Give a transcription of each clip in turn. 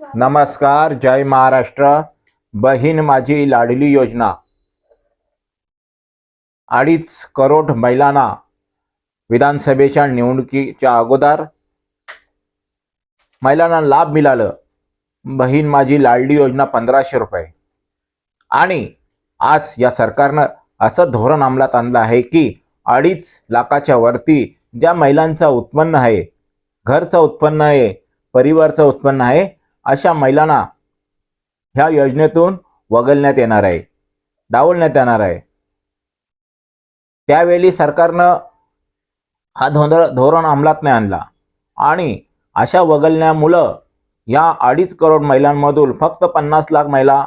नमस्कार जय महाराष्ट्र. बहीण माझी लाडली योजना. अडीच करोड महिलांना विधानसभेच्या निवडणुकीच्या अगोदर महिलांना लाभ मिळालं. बहीण माझी लाडली योजना पंधराशे रुपये. आणि आज या सरकारनं असं धोरण अंमलात आणलं आहे की अडीच लाखाच्या वरती ज्या महिलांचं उत्पन्न आहे घरचं उत्पन्न आहे परिवारचं उत्पन्न आहे अशा महिलांना ह्या योजनेतून वगळण्यात येणार आहे डावलण्यात येणार आहे. त्यावेळी सरकारनं हा धोंदळ धोरण अंमलात नाही आणला. आणि अशा वगळण्यामुळं या अडीच करोड महिलांमधून फक्त पन्नास लाख महिला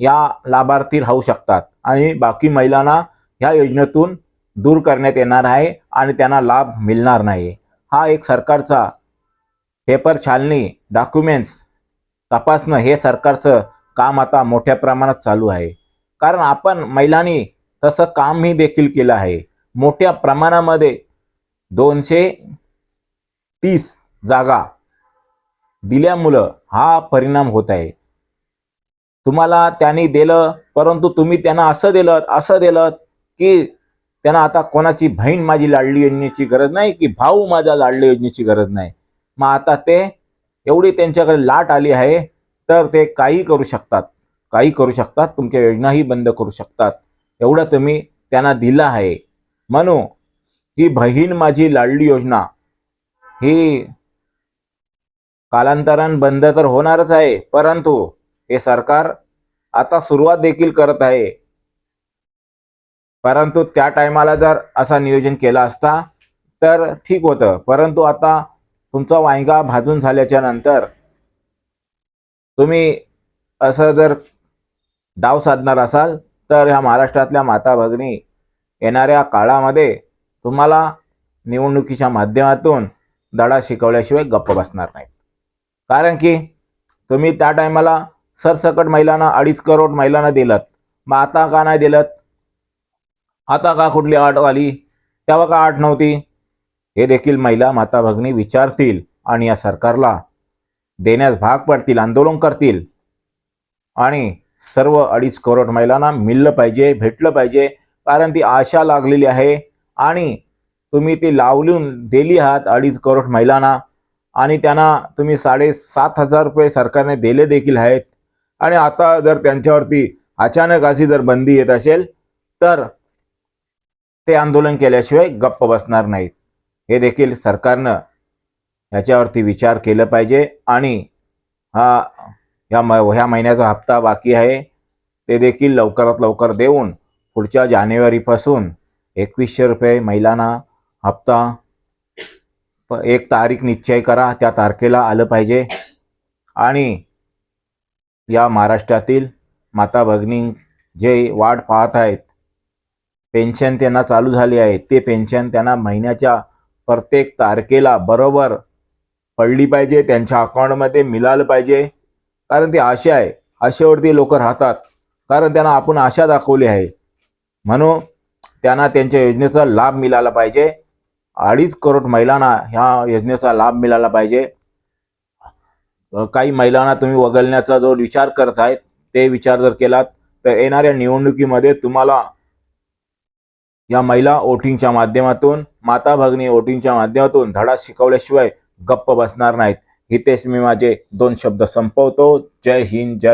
या लाभार्थी राहू शकतात. आणि बाकी महिलांना ह्या योजनेतून दूर करण्यात येणार आहे आणि त्यांना लाभ मिळणार नाही. हा एक सरकारचा पेपर छालणी डॉक्युमेंट्स तपासणं हे सरकारचं काम आता मोठ्या प्रमाणात चालू आहे. कारण आपण महिलांनी तसं कामही देखील केलं आहे. मोठ्या प्रमाणामध्ये दोनशे तीस जागा दिल्यामुळं हा परिणाम होत आहे. तुम्हाला त्यांनी दिलं परंतु तुम्ही त्यांना असं दिलं असं दिलं की त्यांना आता कोणाची बहीण माझी लाडली योजनेची गरज नाही की भाऊ माझा लाडली योजनेची गरज नाही. मग आता ते एवढी त्यांच्याकडे लाट आली आहे तर ते काही करू शकतात. काही करू शकतात तुमच्या योजनाही बंद करू शकतात. एवढं तुम्ही त्यांना दिलं आहे. म्हणून ही बहीण माझी लाडली योजना. ही कालांतरान बंद तर होणारच आहे परंतु हे सरकार आता सुरुवात देखील करत आहे. परंतु त्या टायमाला जर असा नियोजन केला असता तर ठीक होतं. परंतु आता तुमचा वायगा भाजून झाल्याच्यानंतर तुम्ही असं जर डाव साधणार असाल तर ह्या महाराष्ट्रातल्या माता भगिनी येणाऱ्या काळामध्ये तुम्हाला निवडणुकीच्या माध्यमातून धडा शिकवल्याशिवाय गप्प बसणार नाहीत. कारण की तुम्ही त्या टायमाला सरसकट महिलांना अडीच करोड महिलांना दिलत मग आता का नाही दिलत? आता का कुठली आठ आली? तेव्हा का आठ नव्हती? हे देखील महिला माता भगिनी विचारतील आणि या सरकारला देण्यास भाग पडतील आंदोलन करतील. आणि सर्व अडीच करोड महिलांना मिळलं पाहिजे भेटलं पाहिजे कारण ती आशा लागलेली आहे. आणि तुम्ही ती लावलून दिली आहात अडीच करोड महिलांना. आणि त्यांना तुम्ही साडेसात हजार रुपये सरकारने दिले देखील आहेत. आणि आता जर त्यांच्यावरती अचानक अशी जर बंदी येत असेल तर ते आंदोलन केल्याशिवाय गप्प बसणार नाहीत. हे देखील सरकारनं ह्याच्यावरती विचार केलं पाहिजे. आणि हा ह्या म ह्या महिन्याचा हप्ता बाकी आहे. ते देखील लवकरात लवकर देऊन पुढच्या जानेवारीपासून एकवीसशे रुपये महिलांना हप्ता प- एक तारीख निश्चय करा. त्या तारखेला आलं पाहिजे. आणि या महाराष्ट्रातील माता भगिनी जे वाट पाहत आहेत पेन्शन त्यांना चालू झाली आहे. ते पेन्शन त्यांना महिन्याच्या प्रत्येक तारखेला बरोबर पडली पाहिजे त्यांच्या अकाउंटमध्ये मिळालं पाहिजे. कारण ती आशा आहे आशेवरती लोक राहतात. कारण त्यांना आपण आशा दाखवली आहे. म्हणून त्यांना त्यांच्या योजनेचा लाभ मिळाला पाहिजे. अडीच करोड महिलांना ह्या योजनेचा लाभ मिळाला पाहिजे. काही महिलांना तुम्ही वगळण्याचा जो विचार करत आहेत ते विचार जर केलात तर येणाऱ्या निवडणुकीमध्ये तुम्हाला या महिला वोटिंगच्या माध्यमातून माता भगिनी वोटिंगच्या माध्यमातून धडा शिकवल्याशिवाय गप्प बसणार नाहीत. हितेश मी माझे दोन शब्द संपवतो. जय हिंद जय